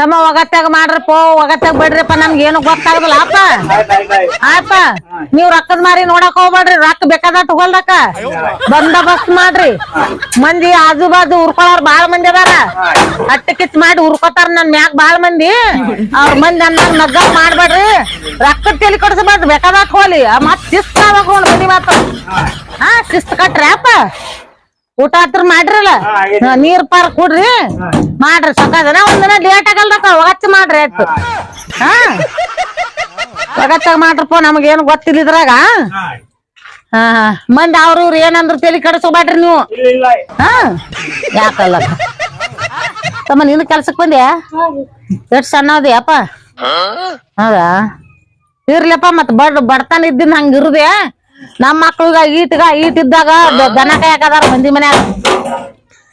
ತಮ್ಮ ಒಗತ್ತಾಗ ಮಾಡ್ರಪ್ಪ ಒಗತ್ತಾಗ ಬಿಡ್ರಿಪ್ಪ, ನಮ್ಗೆ ಏನು ಗೊತ್ತಾಗದಲ್ಲ. ಅಪ್ಪ ಆಯ್ತ ನೀವ್ ರೊಕ್ಕದ ಮಾರಿ ನೋಡಕ್ ಹೋಗ್ಬೇಡ್ರಿ ರೊಕ್ಕ ಬೇಕಾದ ಹೊಲ್ದಕ್ಕ ಬಂದೋಬಸ್ತ್ ಮಾಡ್ರಿ. ಮಂದಿ ಆಜು ಬಾಜು ಬಾಳ ಮಂದಿ ಅದಾರ. ಅಟ್ಟ ಕಿಚ್ ಮಾಡಿ ಉರ್ಕೋತಾರ ನನ್ ಮ್ಯಾಗ ಬಾಳ ಮಂದಿ. ಅವ್ರ ಮಂದಿ ಅನ್ನ ನಗ್ಗ ಮಾಡ್ಬೇಡ್ರಿ ರೊಕ್ಕದ ತಲಿ ಕೊಡ್ಸಬೇಡ್ರಿ ಬೇಕಾದ ಹೋಲಿ ಮತ್ ಶಿಸ್ತ ಮನಿ ಮಾತು. ಹಾ, ಶಿಸ್ತ್ ಕಟ್ರಿ ಅಪ್ಪ ಊಟ ಹತ್ರ ಮಾಡ್ರಲ್ಲ? ನೀರ್ ಪಾರ ಕುಡ್ರಿ. ಮಾಡ್ರಿ ಸಕಾದನ ಒಂದಿನ ಲೇಟ್ ಆಗಲ್ದಕ್ಕ ಒಗಚ್ಚ ಮಾಡ್ರಿ ಆಯ್ತು. ಹಾ ಒಗತ್ತಾಗ ಮಾಡ್ರಪ್ಪ ನಮಗೇನು ಗೊತ್ತಿಲ್ಲ ಇದ್ರಾಗ. ಹಾ ಹಾ ಮಂದಿ ಅವ್ರ ಇವ್ರು ಏನಂದ್ರು ತಲೆ ಕೆಡಿಸ್ಕೋಬೇಡ್ರಿ ನೀವು. ಹಾ. ಯಾಕಲ್ಲ? ತಮ್ಮ ನೀನು ಕೆಲ್ಸಕ್ ಬಂದ್ಯಾ? ಎಷ್ಟು ಸಣ್ಣ ಅಪ್ಪ? ಹೌದಾ? ಇರ್ಲಪ್ಪ ಮತ್ ಬಡ್ ಬಡತನ ಇದ್ದಿನ ಹಂಗ ನಮ್ ಮಕ್ಳಿಗ ಈಟ್ಗ ಈಟ್ ಇದ್ದಾಗ ದನ ಕಾಯಕದಾರ ಮಂದಿ ಮನ್ಯಾಗ.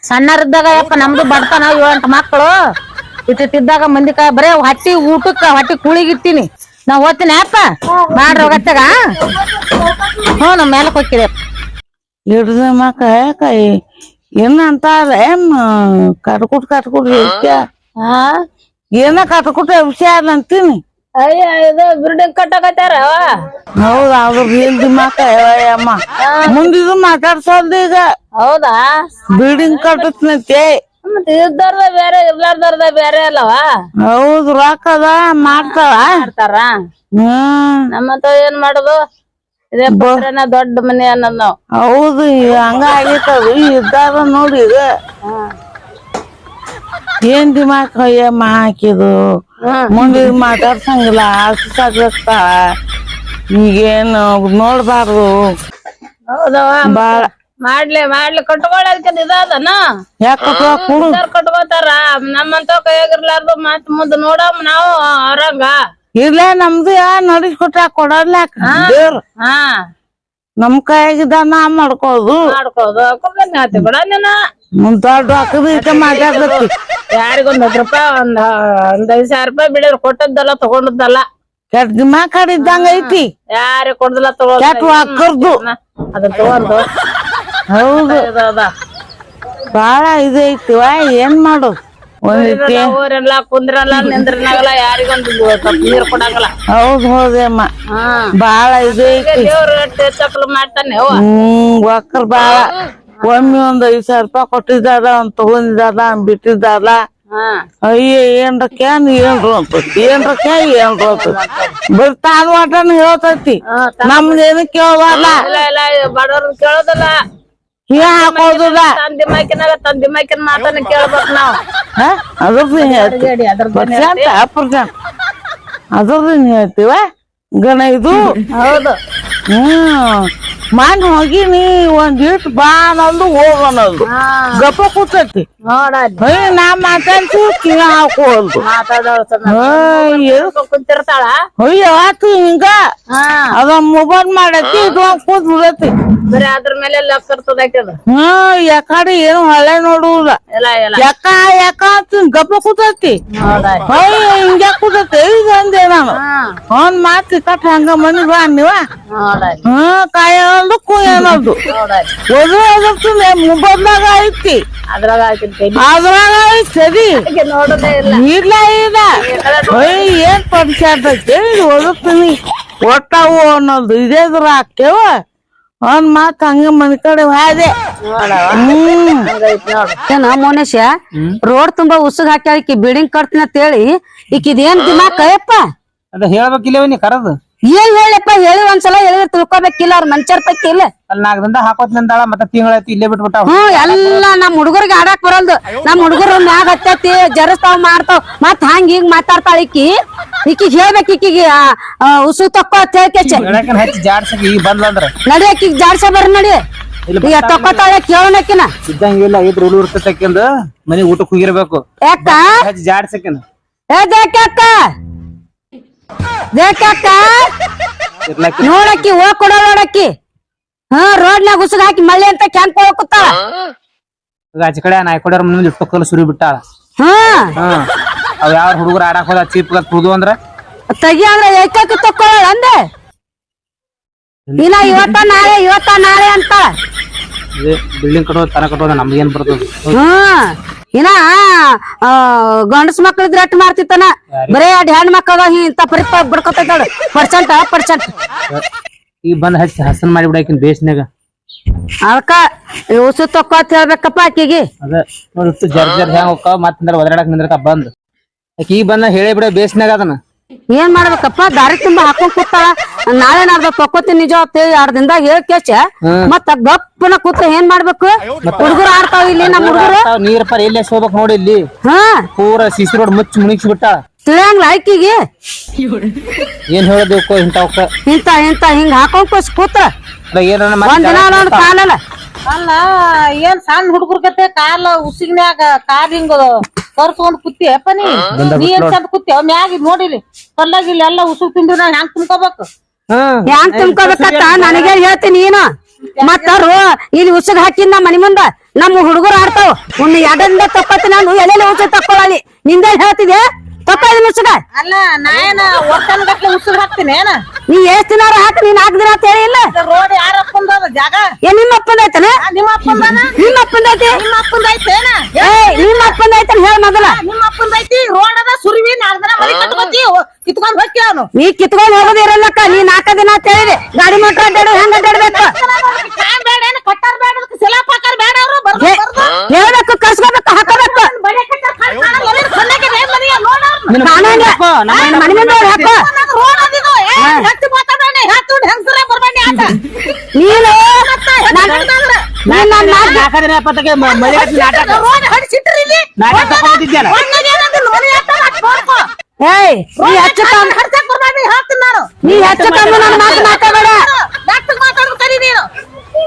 ಸಣ್ಣರಿದ್ದಾಗ ಯಪ್ಪ ನಮ್ದು ಬಡತನ ಏಳೆಂಟು ಮಕ್ಕಳು ಇಟ್ಟಿದ್ದಾಗ ಮಂದಿ ಕಾಯ ಬರೇ ಹೊಟ್ಟಿ ಊಟಕ್ಕ ಹೊಟ್ಟಿ ಕೂಳಿಗಿಟ್ಟಿನಿ ನಾವ್ ನಾ ಹೋಗ್ತೀನಿ ಅಪ್ಪ ಮಾಡ್ರಿ ಹೋಗತ್ತಾಗ ಹ್ಞೂ ನಮ್ಮ ಮೇಲೆ ಹೋಗ್ತೀರಿ. ಹಿಡ್ದ ಮಕ್ಕ ಯಾಕ ಏನ ಅಂತಾರ ಏನ್ ಕಟ್ಕುಟ್ ಕಟ್ಕುಟ್ ವಿಷಯ ಏನ ಕಟ್ಕುಟ ವಿಷಯ ಅಂತೀನಿ. ಅಯ್ಯ ಇದು ಬಿಲ್ಡಿಂಗ್ ಕಟ್ಟಕತ್ತಾರ ಹೌದ ಅದ್ರ ಏನ್ ದಿಮಾಕ ಅಮ್ಮ ಮುಂದಿದು ಮಾತಾಡ್ಸಲ್ದ ಈಗ. ಹೌದಾ? ಬಿಲ್ಡಿಂಗ್ ಕಟ್ಟತ್ನತಿ. ಮತ್ ಇದ್ದಾರ್ದ ಬೇರೆ ಇರ್ಲಾರ್ದಾರ್ದ ಬೇರೆ ಅಲ್ಲವ? ಹೌದು ರೊಕ್ಕ ಅದ ಮಾಡ್ತಾವ. ಮಾಡ್ತಾರ? ಹ್ಮ್. ನಮ್ಮಂತ ಏನ್ ಮಾಡುದು? ಇದೇ ಪತ್ರನ ದೊಡ್ಡ ಮನೆ ಅನ್ನೋದ್ ನಾವ್. ಹೌದು ಹಂಗ ಆಗೈತದು ಇದ್ದಾರ ನೋಡಿ ಈಗ. ಏನ್ ದಿಮಾಕ್ ಅಯ್ಯಮ್ಮ ಹಾಕಿದು? ಮುಂದೆ ಮಾತಾಡ್ಸಂಗಿಲ್ಲ ಸಾಗ್ಲತ್ತ? ಈಗೇನು ನೋಡ್ಬಾರ್ದು. ಹೌದವ ಬಾಳ ಮಾಡ್ಲಿ ಮಾಡ್ಲಿ ಕಟ್ಕೊಳ್ಳೋದಕ್ಕೆ ಇದದನ ಕಟ್ಕೋತಾರ. ನಮ್ಮಂತ ಕೈಯಾಗಿರ್ಲಾರ್ದು ಮತ್ ಮುಂದ್ ನೋಡಮ್ ನಾವು ಅವ್ರಂಗ. ಇರ್ಲೇ ನಮ್ದು ಯಾ ನಡಿಸ್ಕೊಟ್ಟ ಕೊಡಲ್ಯಾಕ? ನಮ್ ಕೈಯಾಗಿದ್ದ ನಾ ಮಾಡ್ಕೋದು ಮಾಡ್ಕೋದು ಬಿಡ ನೀನ ದೊಡ್ಡ ಹಾಕದು ಇಷ್ಟ ಮಾತಾಡ್ಲತ್ತಿ ಯಾರಿಗೊಂದ್ ಹತ್ತು ರೂಪಾಯಿ ಒಂದ್ ಒಂದ್ ಐದ್ ಸಾವಿರ ರೂಪಾಯಿ ಬಿಡಿದ್ರು ಕೊಟ್ಟದ್ದಲ್ಲ ತಗೊಂಡದ್ದಲ್ಲ. ಕೆಟ್ಟ ದಿಮಾಕ್ ಇದ್ದಂಗ ಐತಿ. ಯಾರಿಗ್ ಕೊಡದಲ್ಲ ತಗೋ ಕೆಟ್ಟ ಹಾಕರ್ದು ಅದನ್ನ ತಗೊಂಡು. ಹೌದು. ಇದು ಅದ ಬಾಳ ಇದೈತಿವ ಏನ್ ಮಾಡು. ಊರೆಲ್ಲ ಕುಂದ್ರಲ್ಲ ನಿಂದ್ರನಾಗಲ್ಲ ಯಾರಿಗೊಂದು ಸ್ವಲ್ಪ ನೀರ್ ಕೊಡಂಗಲ್ಲ. ಹೌದ್ ಹೌದಮ್ಮ ಬಾಳ ಐತಿ. ದೇವ್ರ ಚಕ್ಲು ಮಾಡ್ತಾನೆ ಹ್ಮ್ ಒಕ್ಕರ್ ಬಾಳ. ಒಮ್ಮೆ ಒಂದ್ ಐದ್ ಸಾವಿರ ರೂಪಾಯಿ ಕೊಟ್ಟಿದ್ದಾರ ಅವ್ನ್ ತಗೊಂಡಿದ್ದಾರ ಅವ್ನ್ ಬಿಟ್ಟಿದ್ದಾರ. ಅಯ್ಯ ಏನ್ರ ಕ್ಯಾನ್ ಏನ್ರು ಅಂತ. ಏನ್ರ ಕ್ಯಾ ಏನ್ರು ಅಂತ. ಬರೀ ತಾನ್ ವಾಟನ್ ಹೇಳ್ತೈತಿ. ನಮ್ದೇನು ಕೇಳಲ್ಲ ಬಡವ್ರನ್ನ ಕೇಳೋದಿಲ್ಲ. ಹೀ ಹಾಕೋದಿಲ್ಲ ತಂದಿ ಮೈಕಿನಾಗ ತಂದಿ ಮೈಕಿನ ಮಾತನ್ನ ಕೇಳ್ಬೇಕು ನಾವು. ಅದ್ರ ಪರ್ಸೆಂಟ್ ಪರ್ಸೆಂಟ್ ಅದ್ರದ್ದು ಹೇಳ್ತೀವ? ಗಣ ಇದು? ಹೌದು. ಹ್ಮ್. ಮಾನ್ ಹೋಗಿನಿ ಒಂದ್ ಇಟ್ ಬಾ ಅನ್ನೋದು ಹೋಗ್ ಅನ್ನೋದು. ಗಪ್ಪ ಕೂತೈತಿ. ನಾ ಮಾತಾಡ್ತು ಕಿವಿ ಹಾಕೋದು ಕುಂತಿರ್ತಾಳ? ಅಯ್ಯ ಆತು ಹಿಂಗ. ಹಾ. ಅದ ಮೊಬೈಲ್ ಮಾಡತಿ ಇದು ಕೂತ್ ಬಿಡೈತಿ ಬರೀ ಅದ್ರ ಮೇಲೆ ಲಕ್ಷ ಇರ್ತದ ಹ್ಮ್ ಯಾಕಡೆ ಏನು ಹಳೆ ನೋಡುವುದ ಯಾಕ ಯಾಕ ಗಪ್ಪ ಕೂತತಿ. ಅಯ್ಯ ಹಿಂಗ ಕೂತತಿ? ಈಗ ಅಂದೆ ನಾನು. ಅವ್ನ್ ಮಾತು ಕಟ್ ಹಂಗ ಮನಿ ಬಾ ನೀವ ಹಾ ಹ್ಮ್ ಕಾಯೋದು ಕುಯ್ಯೋದು ನೋಡ ಒದು ಅದಕ್ಕೆ ಮೊಬೈಲ್ದಾಗ ಐತಿ. ಅದ್ರಾಗ ಹಾಕಿರ್ತೇನೆ ಅದ್ರಾಗ ಸರಿ. ನೋಡೋದೇ ಇಲ್ಲ. ಇಲ್ಲ ಏನ್ ಪಂಚಾಯತ್ ಕೇಳಿ ಓದುತ್ತೀನಿ ಒಟ್ಟಾವು ಅನ್ನೋದು. ಇದೇದ್ರ ಹಾಕ್ತೇವ ಒಂದ್ ಮಾತ್ ಹಂಗ ಮನಿ ಕಡೆ ಹಾದೆ. ಏನ ಮೋನೇಶ ರೋಡ್ ತುಂಬಾ ಉಸುಗ್ ಹಾಕ್ಯಾಳ ಈಕಿ ಬಿಲ್ಡಿಂಗ್ ಕಟ್ತೀನಿ ಅಂತ ಹೇಳಿ ಈಕಿದೇನ್ ದಿಮಾಕ್ ಅಯ್ಯಪ್ಪ ಅದ ಹೇಳ್ಬೇಕಿಲ್ಲ ನೀ ಕರದು? ಏನ್ ಹೇಳಪ್ಪ ಹೇಳಿ ಒಂದ್ಸಲ ಹೇಳಿದ್ರೆ ತಿಳ್ಕೊಬೇಕಿಲ್ಲ ಅವ್ರ ಮಂಚರ್ ಪೈಕಿ ಇಲ್ಲ ಅಲ್ಲಿ ನಾಲ್ಕು ದಂಡ ಹಾಕೋತ್ ನಿಂದಾಳ ಮತ್ತೆ ತಿಂಗಳೈತಿ ಇಲ್ಲೇ ಬಿಟ್ಬಿಟ್ಟ ಹ್ಮ್ ಎಲ್ಲ ನಮ್ ಹುಡುಗರಿಗೆ ಆಡಾಕ್ ಬರಲ್ದು. ನಮ್ ಹುಡುಗರು ಮ್ಯಾಗ ಹತ್ತೈತಿ ಜರಸ್ತಾವ್ ಮಾಡ್ತಾವ್ ಮತ್ ಹಂಗ ಹಿಂಗ್ ಮಾತಾಡ್ತಾಳ ಈಕಿ. ಈಕಿಗ್ ಹೇಳ್ಬೇಕು ಈಕಿಗೆ ಉಸು ತಕ್ಕೋ ಅಂತ ಹೇಳ್ಕೆಚ ಹೇಳಕನ್ ಹಚ್ಚಿ ಜಾಡ್ಸಕ್ ಈಗ ಬಂದ್ಲಂದ್ರ ನಡಿ ಆಕಿಗ್ ಜಾಡ್ಸ ಬರ್ರಿ ನಡಿ. ಈಗ ತಕ್ಕೋತಾಳೆ ಕೇಳೋಣಕಿನ ಇದ್ದಂಗಿಲ್ಲ ಇದ್ರ ಹುಳು ಇರ್ತೈತಕ್ಕಿಂದ ಮನೆ ಊಟಕ್ ಹೋಗಿರ್ಬೇಕು. ಯಾಕ? ಹಚ್ಚಿ ಜಾಡ್ಸಕಿನ ಏ ನೋಡಕ್ಕಿ ಹೋಗ್ ಕೊಡೋ ನೋಡಕ್ಕಿ. ಹಾ ರೋಡ್ನಾಗ ಉಸುಗ್ ಹಾಕಿ ಮಳ್ಳಿ ಅಂತ ಕ್ಯಾಂಪ್ ಆಚೆ ಕಡೆ ನಾಯಿ ಕೊಡೋರ್ ಮುಂದೆ ಸುರಿ ಬಿಟ್ಟಾಳ. ಹಾ. ಹ್ಮ್ ಅವ್ ಯಾವ ಹುಡುಗರು ಆಡಾಕ್ ಹೋದ ಚೀಪ್ ತುದು ಅಂದ್ರ? ತಗಿ ಅಂದ್ರೆ ಅಂದೆ. ಇಲ್ಲ ಇವತ್ತ ನಾಳೆ ಇವತ್ತ ನಾಳೆ ಅಂತ ಬಿಲ್ಡಿಂಗ್ ಕಟ್ಟೋದು ತನ ಕಟ್ಟೋದ ನಮ್ಗೇನ್ ಬರ್ತದ? ಹ್ಮ್ ಇನ್ನ ಗಂಡಸ ಮಕ್ಳಿದ್ರೆ ಎಟ್ ಮಾಡ್ತಿತ್ತಾನ. ಬರೇ ಅಡ್ ಹೆಣ್ ಮಕ್ಕಳ ಇಂತ ಪರಿಪ ಬಿಡ್ಕೊತೈತಾಳ ಪರ್ಸೆಂಟ್ ಪರ್ಸೆಂಟ್. ಈಗ ಬಂದ್ ಹಚ್ಚಿ ಹಸನ್ ಮಾಡಿ ಬಿಡಾಕಿನ್ ಬೇಸ್ನ್ಯಾಗ. ಅದಕ್ಕ ಉಸು ತಕ್ಕೋತ್ ಹೇಳ್ಬೇಕಪ್ಪ ಆಕಿಗೆ. ಅದ ನೋಡಿ ಇಷ್ಟು ಜರ್ ಜರ್ ಹೆಂಗ್ ಹೋಗ್ತಾವ ಮತ್ತಂದ್ರ ಒದರಾಡಕ್ ನಿಂದ್ರಕ ಬಂದ್. ಆಕಿ ಈಗ ಬಂದ ಹೇಳಿ ಬಿಡ ಬೇಸ್ನ್ಯಾಗ ಅದನ್ನ. ಏನ್ ಮಾಡ್ಬೇಕಪ್ಪ? ದಾರಿ ತುಂಬಾ ಹಾಕೊಂಡ್ ಕೂತಾಳ ನಾಳೆ ನಾಡ್ದ ತಕ್ಕೋತೀನಿ ನಿಜ ಅಂತ ಎರಡ್ ದಿನದಾಗ ಹೇಳ್ ಕೇಶ ಮತ್ತ ಗಪ್ಪನ ಕೂತ ಏನ್ ಮಾಡ್ಬೇಕು? ಹುಡುಗರು ಆಡ್ತಾವ ಇಲ್ಲಿ ನಮ್ಮ ಹುಡುಗರು ನೀರ್ ಪರ ಎಲ್ಲೇ ಸೋಬಕ್ ನೋಡಿ ಇಲ್ಲಿ. ಹಾ. ಪೂರ ಸಿಸಿ ರೋಡ್ ಮುಚ್ಚ ಮುಣಿಸಿ ಬಿಟ್ಟ ತಿಳಿಯಂಗ್ಲ ಆಕಿಗೆ ಏನ್ ಹೇಳೋದಕ್ಕೋ ಇಂಥವಕ್ಕ ಇಂತ ಇಂತ ಹಿಂಗ ಹಾಕೊಂಡ್ ಕೂತ ಏನ ಒಂದ್ ಕಾಲಲ್ಲ. ಅಲ್ಲ ಏನ್ ಸಣ್ಣ ಹುಡುಗರ ಕತೆ ಕಾಲ ಉಸಿಗ್ನ್ಯಾಗ ಕಾಲ್ ಹಿಂಗ ಕರ್ಸ್ಕೊಂಡ್ ಕುತ್ತಿಯಪ್ಪ ನೀ ನೀ ಏನ್ ಚಂದ ಮ್ಯಾಗಿ ಮ್ಯಾಗ ನೋಡಿಲಿ ಕಲ್ಲಾಗ ಇಲ್ಲಿ ಎಲ್ಲ ಉಸುಗ್ ತಿಂದು ನಾ ಹ್ಯಾಂಗ್ ತುಂಬ್ಕೋಬೇಕು ಹ್ಯಾಂಗ್ ತುಂಬ್ಕೋಬೇಕತ್ತ ನನಗೆ ಹೇಳ್ತೀನಿ ನೀನು. ಮತ್ತ ಇಲ್ಲಿ ಉಸುಗ್ ಹಾಕಿನ ನಮ್ಮ ಮನಿ ಮುಂದ ನಮ್ಮ ಹುಡುಗರು ಆಡ್ತಾವ. ಉನ್ನ ಎಡದಿಂದ ತಪ್ಪತ್ತಿ ನಾನು ಎಲ್ಲೆಲ್ಲ ಉಸುಗ್ ತಕ್ಕೊಳ್ಳಿ ನಿಂದ ಹೇಳ್ತಿದೆ ತಕ್ಕೊಳ್ಳಿ ಉಸುಗ ಅಲ್ಲ ನಾ ಏನ ಒಟ್ಟನ್ ಗಟ್ಲೆ ಉಸುಗ್ ಹಾಕ್ತೀನಿ ಏನ? ನೀ ಎಷ್ಟ್ ದಿನ ಹಾಕಿ ನೀನ್ ನಾಲ್ಕು ದಿನ ಅಂತ ಹೇಳಿಲ್ಲ ರೋಡ್ ಯಾರ ಅಪ್ಪಂದದ ಜಾಗ? ಏ ನಿಮ್ಮ ಅಪ್ಪಂದ ಐತನ ನಿಮ್ಮ ಅಪ್ಪಂದನ ನಿಮ್ಮ ಅಪ್ಪಂದ ಐತಿ ನಿಮ್ಮ ಅಪ್ಪಂದ ಐತೆ ಏನ? ಏ ನಿಮ್ಮ ಅಪ್ಪಂದ ಐತನ್ ಹೇಳ ಮೊದಲ. ನಿಮ್ಮ ಅಪ್ಪಂದ ಐತಿ ರೋಡ್ ಅದ ಸುರಿವಿ ನಾಲ್ಕು ದಿನ ಮನೆ ಕಟ್ಕೋತಿ ಕಿತ್ಕೊಂಡ್ ಹೋಗಿ ಅವನು. ನೀ ಕಿತ್ಕೊಂಡ್ ಹೋಗೋದು ಇರಲ್ಲಕ್ಕ ನೀ ನಾಲ್ಕ ದಿನ ಅಂತ ಹೇಳಿದೆ ಗಾಡಿ ಮೋಟ್ರ ಅಡ್ಡಾಡು ಹೆಂಗ ಅಡ್ಡಾಡ್ಬೇಕು ಬೇಡ ಏನ ಕಟ್ಟಾರ್ ಬೇಡ ಸಿಲಾಪ್ ಹಾಕಾರ್ ಬೇಡ ಅವ್ರು ಹೇಳ್ಬೇಕು ಕರ್ಸ್ಕೋಬೇಕು ಹಾಕೋಬೇಕು ನೀ ಹೆಚ್ಚು ಕಮ್ಮಿ ನನ್ನ ಮಾತು ಮಾತಾಡಬೇಡ ಡಾಕ್ಟರ್ ಮಾತಾಡೋದು ಕರಿ ನೀನು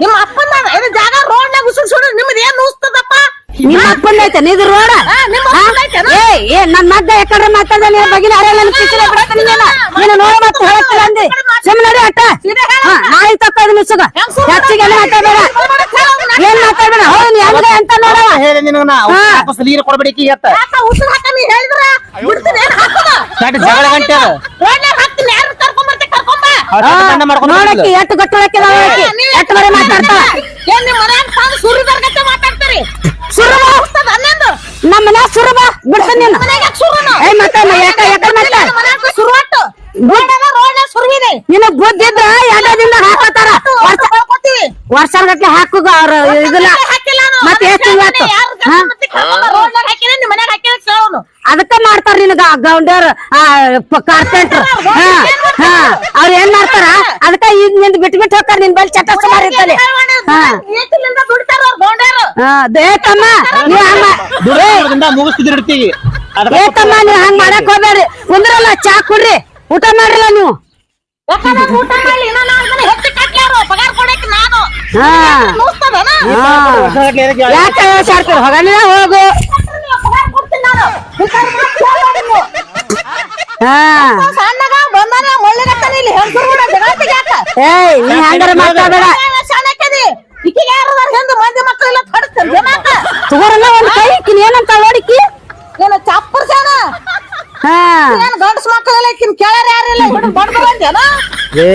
ನಿಮ್ಮ ಅಪ್ಪನ ಇದು ಜಾಗ ರೋಡ್ನಾಗ ಉಸುರು ಸುಡು ನಿಮ್ದು ಏನ್ ನುಸ್ತದಪ್ಪ ನಿಮ್ಮ ಅಪ್ಪಂದ ಐತೆ ಇದು ರೋಡ? ಏ ಏ ನನ್ ಮಗ್ಗ ಯಾಕಂದ್ರೆ ಮಾತಾಡ ನೀನ್ ಬಗಿನ ಅರೆಲ್ಲ ಕಿಚ್ಚಲೆ ಬಿಡತ್ತ ನೀನೇನ ನೀನು ನೋಡ ಮತ್ತೆ ಹೇಳತ್ತಿಲ್ಲ ಅಂದಿ ಸುಮ್ಮನೆ ನಡಿ ಅಟ್ಟ. ನಾಳೆ ತಕ್ಕೋದು ಮಿಸ್ಸುಗ. ಹೆಚ್ಚಿಗೆ ಎಲ್ಲ ಮಾತಾಡಬೇಡ? ಏನ್ ಮಾತಾಡಬೇಡ? ಹೌದು ನೀ ಹಂಗ ಅಂತ ನೋಡವ ಹೇಳಿ. ವಾಪಸ್ ನೀರು ಕೊಡ್ಬೇಡಿ ಎತ್ತ. ಉಸುರು ಹಾಕ ನೀ ಹೇಳಿದ್ರ? ಬಿಡ್ತೀನಿ ಏನ್ ಹಾಕೋದು? ಕೆಟ್ಟ ಜಗಳ ಗಂಟೆ. ರೋಡ್ನಾಗ ಹಾಕ್ತೀನಿ ಯಾರು ನೋಡಕ್ಕೆ. ಎಷ್ಟು ಗಟ್ಟಳಕ್ಕೆ ಎಷ್ಟು ಬರೀ ಏನ್ ಮನ್ಯಾಗ ಮಾತಾಡ್ತೀರಿ? ನಮ್ಮ ಮನ್ಯಾಗ ಸುರಬ ಬಿಡ್ತಾನೆ ನೀನು. ಏಯ್ ಮತ್ತೆ ಯಾಕ ಯಾಕ ಮತ್ತೆ? ಸುರುವಟ್ಟು. ನಿನಗ್ ಬುದ್ಧಿ ಇದ್ರ ಎರಡದಿಂದ ಹಾಕೋತಾರ ವರ್ಷ ವರ್ಷಗಟ್ಲೆ ಹಾಕುಗ ಅವ್ರ ಇದನ್ನ ಮತ್ತೆ ಎಷ್ಟು ಇವತ್ತು? ಅದಕ್ಕ ಮಾಡ್ತಾರ ನಿನಗ ಗೌಂಡರ್ ಕಾರ್ಪೆಂಟ್ರ್ ಹಾ. ಹಾ ಅವ್ರ ಏನ್ ಮಾಡ್ತಾರ? ಅದಕ್ಕ ಈಗ ನಿಂದ ಬಿಟ್ ಬಿಟ್ಟು ಹೋಗ್ತಾರ ನಿನ್ ಬಲ್ ಚಟ ಸುಮಾರು ಇರ್ತದೆ ಹಾ. ಏತಿಲಿಂದ ದುಡಿತಾರ ಅವ್ರು ಗೌಂಡ್ಯಾರು ಹಾ ದೇ ತಮ್ಮ ನೀವ್ ಹಂಗ ಮುಗಿಸ್ತಿದ್ರು ಇರ್ತೀವಿ. ಏ ತಮ್ಮ ನೀವ್ ಹಂಗ ಮಾಡಕ್ ಹೋಗ್ಬೇಡ್ರಿ. ಕುಂದ್ರಲ್ಲ ಚಾ ಕುಡ್ರಿ. ಊಟ ಮಾಡ್ರಲ್ಲ ನೀವು? ಯಾಕೆ ಹೋಗಲ್ಲ ಹೋಗು. ಸಣ್ಣಗ ಬಂದಾನ ಮುಳ್ಳಿಗತ್ತಾನ ಇಲ್ಲಿ. ಹೆಂಗಸರು ಕೂಡ ಜಗಳ ತೆಗ್ಯಾಕ ಏಯ್ ನೀ ಹಂಗಾರ ಮಾತಾಡಬೇಡ ಸಣ್ಣಕ್ಕದಿ ಯಾರು ಮಂದಿ ಮಕ್ಕಳೆಲ್ಲ ತಡಿಸ್ತಾರೆ ಜನಾಕ. ತಗೋರಲ್ಲ ಒಂದ್ ಕೈ ಕಿನ್ ಏನಂತ ನೋಡಿಕಿ ಏನು ಚಪ್ಪರ್ ಜನ ಹಾ. ಏನ್ ಗಂಡಸ್ ಮಕ್ಕಳೆಲ್ಲ ಈಕಿನ್ ಕೇಳಾರ ಯಾರಿಲ್ಲ ಹಿಡಿದು ಬಡ್ದು ಬಂದೇನ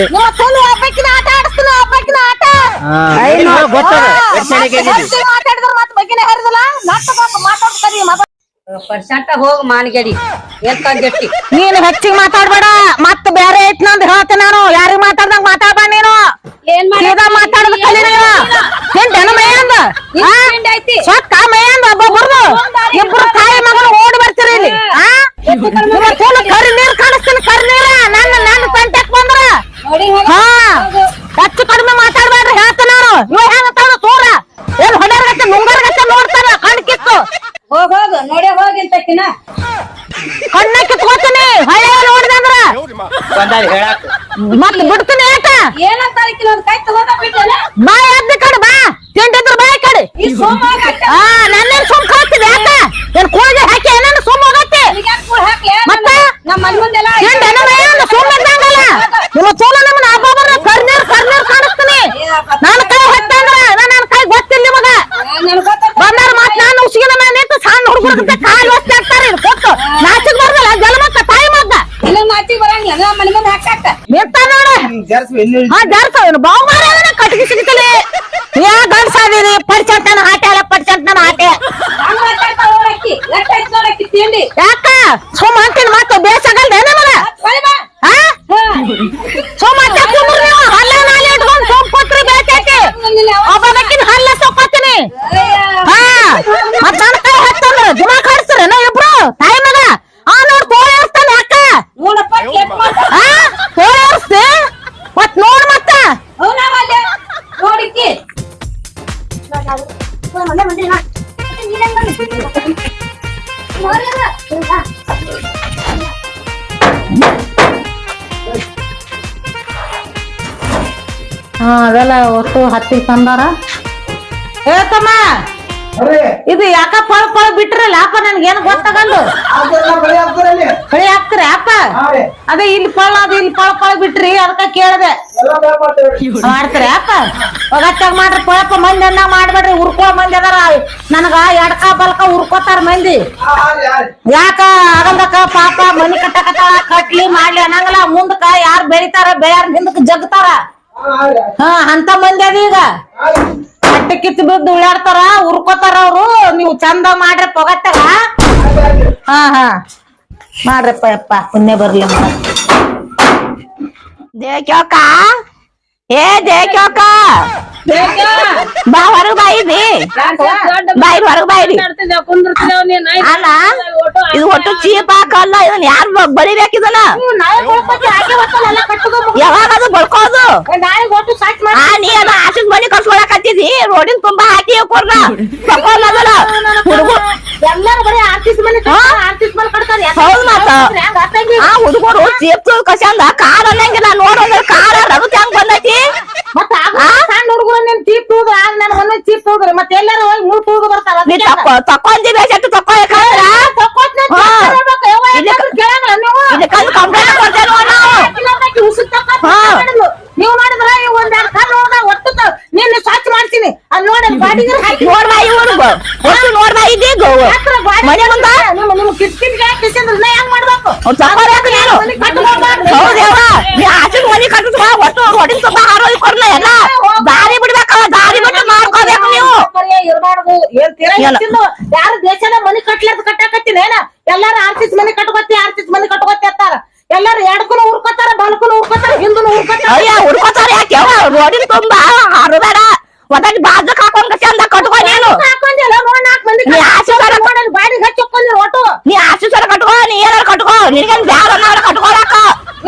ನಿಮ್ಮ ತೊಲು ಹಬ್ಬಕ್ಕಿನ ಆಟ ಆಡಿಸ್ತೀನಿ ಹಬ್ಬಕ್ಕಿನ ಆಟ. ಮಾತಾಡಿದ್ರ ಮತ್ತೆ ಬಗ್ಗಿನ ಹರಿದಲ್ಲ? ನಾಟಕ ಪರ್ಸೆಂಟ್ ಹೋಗ್ ಮಾನ್ಗಡಿ. ಎಂತ ಗಟ್ಟಿ ನೀನ್ ಹೆಚ್ಚಿಗೆ ಮಾತಾಡ್ಬೇಡ ಮತ್ತೆ ಬೇರೆ ಐತ್ ನಂದ್ ಹೇಳ್ತೇನೆ ನಾನು. ಯಾರಿಗ್ ಮಾತಾಡ್ದಂಗ್ ಮಾತಾಡ್ಬೇಡ ನೀನು. ಏನ್ ಸೀದಾ ಮಾತಾಡೋದು ಕಲಿ ನೀನು. ತಿಂಟೇನ ಮೇಯಂದ? ಸೊಕ್ಕ ಮೇಯಂದ ಒಬ್ಬೊಬ್ರದು ಇಬ್ರು ತಾಯಿ ಮಗನ ಓಡಿ ಬರ್ತೀರಿ ಇಲ್ಲಿ. ಆ? ಕರಿ ನೀರ್ ಕಾಣಿಸ್ತೀನಿ ಕರಿ ನೀರ. ನನ್ನ ನನ್ನ ಕಂಟೆಕ್ ಬಂದ್ರ. ಹಾ. ಹೆಚ್ಚು ಕಡಿಮೆ ಮಾತಾಡ್ಬೇಡ್ರಿ ಹೇಳ್ತೇನೆ ನಾನು. ಇವ ಹೆಂಗತ್ತಾನ ತೋರ ಏನ್ ಹೊಡೆಯರ್ಗತ್ತೆ ನುಂಗರ್ಗತ್ತೆ ನೋಡ್ತಾರ ಕಣ್ ಕಿತ್ತು. ಹೋಗ್ ಹೋಗ ನೋಡೇ ಹೋಗಿಂತಕಿನ ಕಣ್ಣ ಕಿತ್ಕೋತೀನಿ. ಹಳೆ ನೋಡಿದಂದ್ರ ಬಂದಾರ ಹೇಳಾಕ. ಮತ್ ಬಿಡ್ತೀನಿ ಏನಂತ ಆಕಿನ ಒಂದ್ ಕೈ ಬಿಟ್ಟಲ್ಲ ಬಾ ಎದ್ದ ಕಡೆ ಬಾ. ತಿಂಡಿದ್ರು ಬಾ ಈ ಕಡೆ. ಈ ಸೋಮಾಗ ಆ ನನ್ನೇನ್ ಸುಮ್ ಕಳ್ತಿದೆ ಯಾಕ ಏನ್ ಕೋಳಿಗೆ ಹಾಕಿ ಏನೇನು ಸುಮ್ ಹೋಗತ್ತೆ ಮತ್ತೆ? ನಮ್ಮ ಮನೆ ಮುಂದೆಲ್ಲ ತಿಂಡಿ ಏನೋ ಸುಮ್ ಇದ್ದಂಗಲ್ಲ ನಿಮ್ಮ ತೋಲ ನಮ್ಮನ್ನ ಒಬ್ಬೊಬ್ಬರ ಕರ್ನೀರ್ ಕರ್ನೀರ್ ಕಾಣಿಸ್ತೀನಿ ನನ್ನ ಕೈ ಹತ್ತಂದ್ರ ನನ್ನ ಕೈ ಗೊತ್ತಿಲ್ಲ ನಿಮಗ ಬಂದಾರ ಮತ್ ನಾನು ಉಸಿಗಿನ ಮೇಲೆ ನಿಂತು ಸಣ್ಣ ಹುಡುಗರ ಕಾಲು ವಸ್ತಿ ಆಗ್ತಾರೆ ಇದು ಕೊಟ್ಟು ನಾಚಿಕ್ ಬರ್ದಲ್ಲ ಜಲಮಕ್ಕ ತಾಯಿ ಮಗ್ಗ ಇಲ್ಲ ನಾಚಿ ಬರಂಗಿಲ್ಲ ನಮ್ಮ ಮನೆ ಮುಂದೆ ಹಾಕಾಕ ನಿಂತ ನೋಡ ಹಾ ಜರ್ಸ ಬಾವು ಮಾರ ಕಟ್ಟಿಗೆ ಸಿಗುತ್ತಲೆ? ಯಾ ಗಂಡ್ಸಾದಿರಿ ಪರ್ಸೆಂಟ್ ನನ್ನ ಹಾಟೆ ಅಲ್ಲ ಪರ್ಸೆಂಟ್ ನನ್ನ ಹಾಟೆ ಹಂಗ್ ತಿಂಡಿ. ಯಾಕ? ಸುಮ್ಮ ಅಂತೀನಿ ಮತ್ತೆ ಬೇಸಾಗಲ್ದ ನಮಗ ಹಾ ಸುಮ್ಮ ಅಂತ ಕುಂದ್ರಿ ನೀವು ಹಲ್ಲ ನಾಲಿ ಇಟ್ಕೊಂಡ್ ಸುಮ್ ಕೂತ್ರಿ ಬೇಕೈತಿ ಒಬ್ಬನಕ್ಕಿನ ಹಲ್ಲ ತಕ್ಕೋತೀನಿ ಹಾ ಮತ್ತ ನನ್ನ ಕೈ ಹತ್ತಂದ್ರ ದಿಮಾಕ್ ಹರಿಸ್ತಾರ ನಾ ಇಬ್ರು ತಾಯಿ ಮಗ ಆ ನೋಡ್ ತೋಳ ಏರ್ಸ್ತಾನೆ ಅಕ್ಕ ನೋಡಪ್ಪ ಕೆಟ್ಟ ಮಾತ. ಹಾ ತೋಳ ಏರ್ಸ್ತಿ ಮತ್ ನೋಡ್ ಮತ್ತ ಅವ್ನವಲ್ಲೇ. ನೋಡಿಕ್ಕಿ ಹಾ ಅದೆಲ್ಲ ಒಟ್ಟು ಹತ್ತಿ ತಂದಾರ. ಹೇಳ್ತಮ್ಮ ತಮ್ಮ ಇದು ಯಾಕ ಪಳ ಪಳ ಬಿಟ್ರಲ್ಲ? ಅಪ್ಪ ನನ್ಗೇನು ಗೊತ್ತಾಗಲ್ಲ ಕಳಿ ಹಾಕ್ತೀರ ಅಪ್ಪ? ಅದೇ ಇಲ್ಲಿ ಪಳ ಅದು ಇಲ್ಲಿ ಪಳ ಪಳ ಬಿಟ್ರಿ ಅದಕ್ಕ ಕೇಳ್ದೆ. ಮಾಡ್ತೀರಿ? ಅಪ್ಪ ಒಗತ್ತಾಗ ಮಾಡ್ರಿ, ಪಳಪ ಮಂದಿ ಅನ್ನ ಮಾಡ್ಬೇಡ್ರಿ ಉರ್ಕೋ ಮಂದಿ ಅದಾರ. ನನಗ ಎಡ್ಕ, ಬಲ್ಕ ಉರ್ಕೋತಾರ ಮಂದಿ. ಯಾಕ ಆಗಲ್ದಕ್ಕ ಪಾಪ ಮನಿ ಕಟ್ಟಕತ್ತಾಳ, ಕಟ್ಲಿ ಮಾಡ್ಲಿ ಅನ್ನಂಗಲ್ಲ. ಮುಂದಕ್ಕ ಯಾರ್ ಬೆಳಿತಾರ, ಬೆಳ್ಯಾರ ಹಿಂದಕ್ ಜಗ್ತಾರ. ಹಾ ಅಂತ ಮಂದಿ ಅದ ಈಗ. ಕಟ್ಟಿ ಕಿತ್ತು ಬಿದ್ದು ಉಳ್ಯಾಡ್ತಾರ ಉರ್ಕೋತಾರ ಅವ್ರು. ನೀವು ಚಂದ ಮಾಡ್ರಿ ಪೊಗತ್ತಾಗ ಹಾ ಹಾ. ಮಾಡ್ರಪ್ಪ ಯಪ್ಪ, ಪುಣ್ಯ ಬರ್ಲಿ ಮಾಡ ದೇಕ್ಯೋಕ ಏ ದೇಕ್ಯೋಕ ಬಾ ಹೊರಗ್ ಬಾ ಇಲ್ಲಿ. ಬಾಯಿ ಹೊರಗ್ ಬಾ ಇಲ್ಲಿ. ಅಲ್ಲ ಇದು ಒಟ್ಟು ಚೀಪ್ ಹಾಕಲ್ಲ ಇದನ್ನ ಯಾರು ಬಳಿಬೇಕಿದನ ಯಾವಾಗ ಅದು ಬಳ್ಕೋದು? ನೀ ಅದ ಆಶಿಕ್ ಮನಿ ಕರ್ಸ್ಕೊಳಕತ್ತಿದಿ ರೋಡಿನ ತುಂಬಾ ಹಾಕಿ ಕೊರ್ನ ತಕೊಂಡದಲ್ಲ ಹೌದ್ ಮತ್ತ. ಆ ಹುಡುಗರು ಚೀಪ್ ಕಸಂದ ಕಾರ್ ಅನ್ನಂಗಿಲ್ಲ ನೋಡೋದ್ರ ಕಾರ್ ಅದು ಹೆಂಗ್ ಬಂದೈತಿ? ಮತ್ತ ಸಣ್ಣ ಹುಡುಗರು ನಿನ್ ಚೀಪ್ ತೂದು ಆಗ ನನ್ ಒಂದೇ ಚೀಪ್ ತೂದ್ರಿ ಮತ್ತೆ ಎಲ್ಲಾರು ಹೋಗಿ ಮೂರ್ ನೀ ತಕೊ ತಕೊಂಡಿ ಬೇಸಟ್ಟು ತಕೊಳಕಂದ್ರ ನಾವು ಈ ಒಂದ್ ಎರಡ್ ಕಾಲ್ ಒಟ್ಟು ತ- ನಿನ್ನೆ ಸ್ವಚ್ಛ ಮಾಡ್ತೀನಿ. ಅಲ್ಲಿ ನೋಡಿ ಬಾಡಿಗೆ ಹಾಕಿ. ನೋಡ್ಬಾ ಇವ್ರು ಒಟ್ಟು ನೋಡ್ಬಾ ಇದ್ದೀಗ ಮನೆ ಮುಂದ? ನಿಮ್ಮ ನಿಮ್ಮ ಕಿಟ್ಕಿಟ್ ಕಿಸಿಂದ್ರ ಹೆಂಗ್ ಮಾಡ್ಬೇಕು? ಮನೆ ಕಟ್ಕೊಂಡ್ ಹೌದೇವ ನೀ ಆಚೆಗ್ ಮನಿ ಕಟ್ಟಿಸ್ಕೊ ಒಟ್ಟು ರೋಡಿನ ತುಂಬಾ ಹಾರೋಗಿ ಕೊಡ್ಲ ಎಲ್ಲ. ದಾರಿ ಬಿಡ್ಬೇಕವ ದಾರಿ ಬಿಟ್ಟು ಮಾಡ್ಕೋಬೇಕು ನೀವು. ಬರೀ ಇರ್ಬಾರ್ದು? ಏನ್ ತೀರಾ ಏನ? ಯಾರು ದೇಶದ ಮನಿ ಕಟ್ಲಾರ್ದು ಕಟ್ಟಾಕತ್ತೀನಿ ಏನ? ಎಲ್ಲಾರು ಆರ್ಸಿಸ್ ಮನೆ ಕಟ್ಕೋತಿ ಆರ್ಸಿಸ್ ಮನೆ ಕಟ್ಕೋತಿ ಅತ್ತಾರ ಎಲ್ಲಾರು ಎಡಕ್ಕೂ ಉರ್ಕೋತಾರ ಬಲಕ್ಕೂ ಉರ್ಕೋತಾರ ಹಿಂದೂ ಉರ್ಕೋತಾರ ಅಯ್ಯ ಹುಡ್ಕೋತಾರ ಯಾಕೆ? ರೋಡಿನ ತುಂಬಾ ಹಾರುಬೇಡ. ಒಟ್ಟಾಗಿ ಬಾಜಕ್ ಹಾಕೊಂಡ್ ಚಂದ ಕಟ್ಕೋ ನೀನು. ಹಾಕೊಂಡಿಲ್ಲ ನೋಡ್ ನಾಲ್ಕ್ ಮಂದಿ ನೀ ಆಸೆ ಬರ- ಬಾಡಿ ಬಾಡಿಗೆ ಹಚ್ಚಿ ಒಟ್ಟು. ನೀ ಆಶೀಸರ ಕಟ್ಕೋ ನೀ ಏನಾರ ಕಟ್ಕೋ. ನಿನಗೇನ್ ಬ್ಯಾರ ಅನ್ನೋರ ಕಟ್ಕೊಳಕ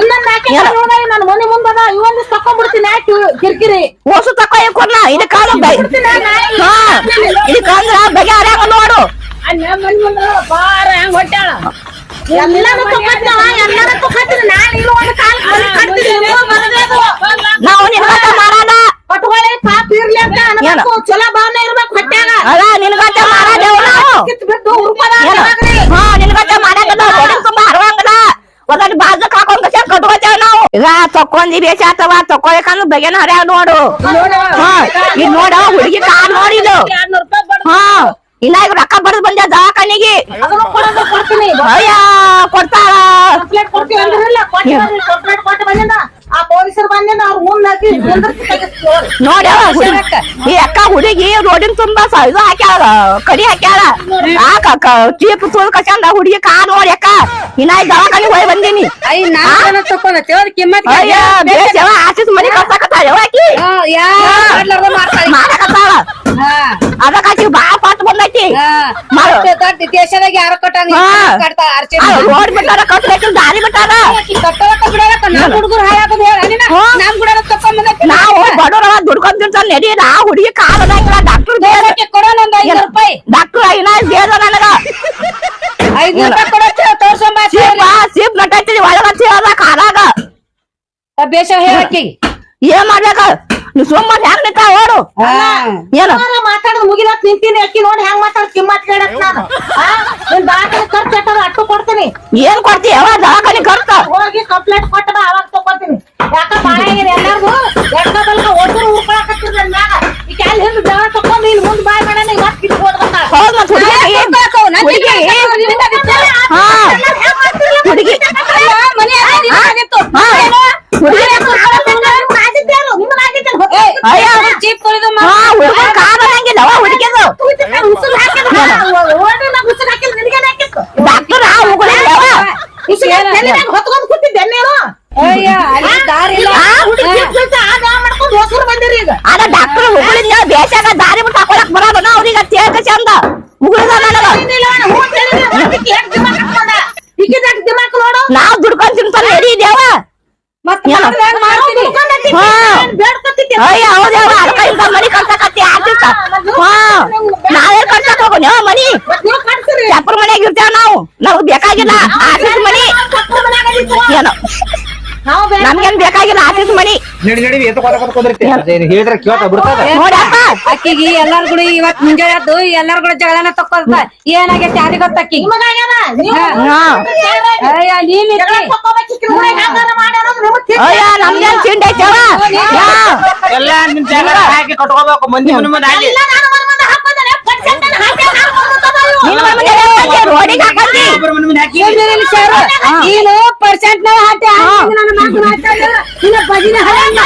ಇನ್ನೊಂದ್ ನಾಲ್ಕು? ನೋಡ ನನ್ನ ಮನೆ ಮುಂದದ ಇವೊಂದು ತಕೊಂಡ್ಬಿಡ್ತೀನಿ ಆಯ್ತು ಕಿರಿಕಿರಿ. ಓಸು ತಕೋ ಹಾ ಇದಕ್ಕಂದ್ರ ಬಗೆ ಹರ್ಯಾಂಗ ನೋಡು. ಬಾರ ಹೆಂಗ್ ಹೊಟ್ಟಾಳ ಎಲ್ಲಾರು ನಾನು ಒಂದು ನೀವು ನಿನ್ಗತ ಮಾಡಲ್ಲ ಕಟ್ಕೊಳ್ಳಿ ಪಾಪ ಇರ್ಲಿ ಅಂತ ಅನ್ಬೇಕು? ಹಾ ಬೇಸ ಆತವ ತಕೊಳಕಂದ್ರ ಬಗೆನ ಹರ್ಯಾಗ ನೋಡು ಹಾ ಈಗ ನೋಡ ಹುಡುಗಿ ಕಾರ್ ನೋಡಿದು ಹಾ ಇನ್ನ ಈಗ ರೊಕ್ಕ ಬರ್ದು ಬಂದೆ ದವಾಖಾನಿಗೆ? ಅಯ್ಯ ಕುಂದ್ರಿಸಿ ಹುಡುಗಿ ಈ ಅಕ್ಕ ಹುಡುಗಿ ರೋಡಿನ ತುಂಬಾ ಇದು ಹಾಕ್ಯಾಳ ಕಡಿ ಹಾಕ್ಯಾಳ. ಆ ಚೀಪ್ ತೂಲ್ ಕಚಂದ ಹುಡುಗಿ ಕಾ ನೋಡಿ ಅಕ್ಕ. ಇನ್ನ ದವಾಖಾನಿಗೆ ಹೋಗಿ ಬಂದೀನಿ. ಐ ನಾನು ತಕೊಂಡತಿ ಕಿಮ್ಮತ್ ಅಯ್ಯ ಬೇಸವ ಆಶೀಸ್ ಮನಿ ಕಳ್ಸಾಕತ್ತಾಳ ಮಾಡಕತ್ತಾಳ. ಹಾ. ಅದಕ್ಕಾಕಿ ಬಾ ಪಾಟ್ ಬಂದೈತಿ ಹಾ. ಮಾರ್ಕೆಟ್ ದೊಡ್ಡ ದೇಶದಾಗ ಯಾರ ಕಟ್ಟಾನ? ರೋಡ್ ಬಿಟ್ಟಾರ ದಾರಿ ಬಿಟ್ಟಾರ. ಕಟ್ಟವಟ ಬಿಡೋಕ ನಮ್ ಹುಡುಗರು ಹಾಳಾಗೋದು ಹೇಳ. ನಮ್ ಕೂಡ ತಕೊಂಡ್ ಬಂದೈತಿ ನಾವು ಬಡವ್ರವ ನಡಿ ನಾ ಹುಡುಗಿ ಕಾಲ ಡಾಕ್ಟರ್ ದೇಶಕ್ಕೆ ಕೊಡೋಣ ಒಂದ್ ರೂಪಾಯಿ. ಡಾಕ್ಟರ್ ಇನ್ನ ಬೇದ ನನಗ. ಐದ್ನೂರು ರೂಪಾಯಿ ಕೊಡೋದು ತೋರ್ಸಂಬ ಸೀಪ್ ನಟೈತಿ ಒಳಗ ಅದ ಕಾಲಾಗ. ಬೇಷ ಹೇಳಕ್ಕಿ. ಏನ್ ಮಾಡ್ಬೇಕ? ನೀ ಸುಮ್ಮನೆ ಹೆಂಗ್ ನಿಂತ ಓಡು ಏನು ಮಾತಾಡೋದು ಮುಗಿಲತ್ ನಿಂತೀನಿ ಅಕ್ಕಿ ನೋಡಿ ಹೆಂಗ್ ಮಾತಾಡ್ ಕಿಮ್ಮತ್ ಕೇಳಕ್ ನಾನು. ನಿನ್ ದಾಖಲೆ ಖರ್ಚು ಎಟ್ಟದ ಅಟ್ಟು ಕೊಡ್ತೀನಿ. ಏನ್ ಕೊಡ್ತಿ? ಯಾವ ದವಾಖಾನಿ ಖರ್ಚು ಹೋಗಿ ಕಂಪ್ಲೇಂಟ್ ಕೊಟ್ಟ ಬಾ ಅವಾಗ ತಗೋತೀನಿ ಯಾಕ ಬಾಳ ಎಲ್ಲಾರ್ಗು? ಎಡ್ಕ ಬಲ್ಕ ಒಬ್ಬರು ಉಳ್ಕೊಳಕತ್ತಿರ್ ನನ್ ಮ್ಯಾಗ ಈಗ ಅಲ್ಲಿ ಹಿಂದ್ ಜನ ತಕೊಂಡ್ ಇಲ್ಲಿ ಮುಂದ್ ಬಾಯ್ ಮಾಡಣ ಈಗ ಮತ್ತ್ ಕಿತ್ತು ಓಡ್ಬೇಕ ಹೌದ್ ಮತ್ ಹುಡುಗಿ ಹುಡುಗಿ ಹಾ ಹುಡುಗಿ ಹಾ ಹುಡುಗಿ ಅಯ್ಯ ಚೀಪ್ ಕೊಡಿದು ಹಾ ಹುಡುಗ ಕಾಲ್ ಅನ್ನಂಗಿಲ್ಲ ಅವ ಹುಡುಗಿದು ಉಸುಗ್ ಹಾಕಿದ್ರ ಉಸುಗ್ ಹಾಕಿಲ್ಲ ನಿನಗೇನ ಡಾಕ್ಟರ್ ಆ ಉಗುಳಿದ್ಯಾವ ಹೊತ್ಕೊಂಡ್ ಕೂತಿದ್ದೆ ನೀನು ಅಯ್ಯ ಅಲ್ಲಿ ದಾರಿ ಇಲ್ಲ ಆ ಹುಡುಗಿ ಕಿತ್ಬಿಟ್ಟು ಆ ದಾವ ಮಾಡ್ಕೊಂಡ್ ಹೊಸರು ಬಂದಿರಿ ಈಗ ಅದ ಡಾಕ್ಟರ್ ಉಗುಳಿದ್ಯಾವ ಬೇಸಾಗ ದಾರಿ ಬಿಟ್ಟು ಹಾಕೊಳಕ್ ಬರೋದನ ಅವ್ರಿಗೆ ತೇಕ ಚಂದ. ನೋಡು. ನಾವ್ ದುಡ್ಕೊಂಡ್ ತಿನ್ಕೊಂಡು ರೆಡಿ ಇದ್ಯಾವ? ಏನು? ಅಯ್ಯ ಹೌದೇವ ಇಂತ ಮನಿ ಕಟ್ಸಕತ್ತಿ ಆರ್ಟಿಸ್ಟ್ ಹಾ ನಾವೇ ಕಟ್ಸಕ್ ಹೋಗೋಣ? ಮನಿ. ಚಪ್ಪರ್ ಮನ್ಯಾಗ ಇರ್ತೇವ ನಾವು. ನಾವು ಬೇಕಾಗಿಲ್ಲ ಆರ್ಟಿಸ್ಟ್ ಮನಿ. ಏನೋ. ನಮ್ಗೇನ್ ಬೇಕಾಗಿಲ್ಲ? ಆಫೀಸ್ ಮನಿ. ನಡಿ ನಡಿ ಹೇಳಿದ್ರ ಕೇಳ್ತಾ ಬಿಡ್ತದ? ನೋಡಪ್ಪ ಅಕ್ಕಿಗೆ ಎಲ್ಲಾರ್ ಕೂಡ ಇವತ್ ಮುಂಜಾನೆ ಎದ್ದು ಎಲ್ಲಾರ್ ಕೂಡ ಜಗಳನ ತಕ್ಕೊಳ್ತ. ಏನಾಗೈತೆ ಯಾರಿಗ್ ಗೊತ್ತ ಅಕ್ಕಿ ಹಾ. ಅಯ್ಯ ನೀನ್ ಇರ್ತಿ. ಅಯ್ಯ ನಮ್ಗೇನ್ ಚಿಂಡ್ ಐತವ ಎಲ್ಲ ನಿಮ್ ಜಗಳ ಹಾಕಿ ಕಟ್ಕೋಬೇಕು. ಮಂದಿ ಮನ ಮನ ಹಾಕಿ ರೋಡಿಗೆ ಹಾಕಿ. ನೀನು ಪರ್ಸೆಂಟ್ ನಾವು ಆಟ ನನ್ನ ಮಾತು ಮಾತಾಡಲ್ಲ ನಿನ್ನ ಬದಿನ ಹಣ